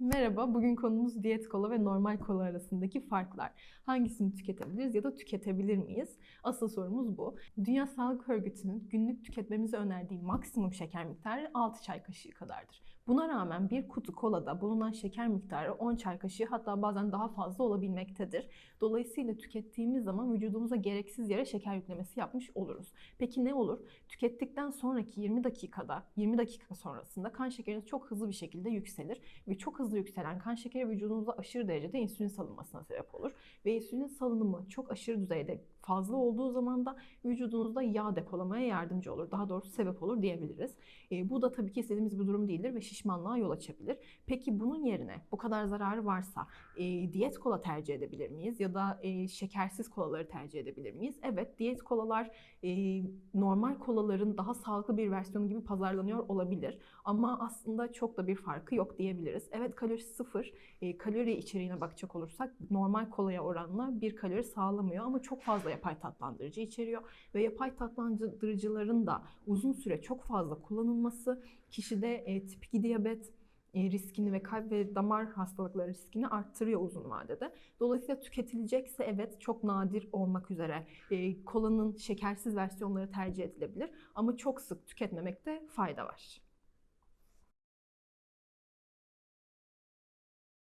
Merhaba, bugün konumuz diyet kola ve normal kola arasındaki farklar. Hangisini tüketebiliriz ya da tüketebilir miyiz? Asıl sorumuz bu. Dünya Sağlık Örgütü'nün günlük tüketmemizi önerdiği maksimum şeker miktarı 6 çay kaşığı kadardır. Buna rağmen bir kutu kolada bulunan şeker miktarı 10 çay kaşığı hatta bazen daha fazla olabilmektedir. Dolayısıyla tükettiğimiz zaman vücudumuza gereksiz yere şeker yüklemesi yapmış oluruz. Peki ne olur? Tükettikten sonraki 20 dakikada, 20 dakika sonrasında kan şekeriniz çok hızlı bir şekilde yükselir ve çok hızlı yükselen kan şekeri vücudunuza aşırı derecede insülin salınmasına sebep olur. Ve insülin salınımı çok aşırı düzeyde fazla olduğu zaman da vücudunuzda yağ depolamaya yardımcı olur. Daha doğrusu sebep olur diyebiliriz. E, bu da tabii ki istediğimiz bir durum değildir ve şişmanlığa yol açabilir. Peki bunun yerine bu kadar zararı varsa e, diyet kola tercih edebilir miyiz? Ya da e, şekersiz kolaları tercih edebilir miyiz? Evet diyet kolalar e, normal kolaların daha sağlıklı bir versiyonu gibi pazarlanıyor olabilir. Ama aslında çok da bir farkı yok diyebiliriz. Evet kalorisi sıfır. E, kalori içeriğine bakacak olursak normal kolaya oranla bir kalori sağlamıyor ama çok fazla yapay tatlandırıcı içeriyor ve yapay tatlandırıcıların da uzun süre çok fazla kullanılması kişide e, tip 2 diyabet e, riskini ve kalp ve damar hastalıkları riskini arttırıyor uzun vadede. Dolayısıyla tüketilecekse evet çok nadir olmak üzere e, kolanın şekersiz versiyonları tercih edilebilir ama çok sık tüketmemekte fayda var.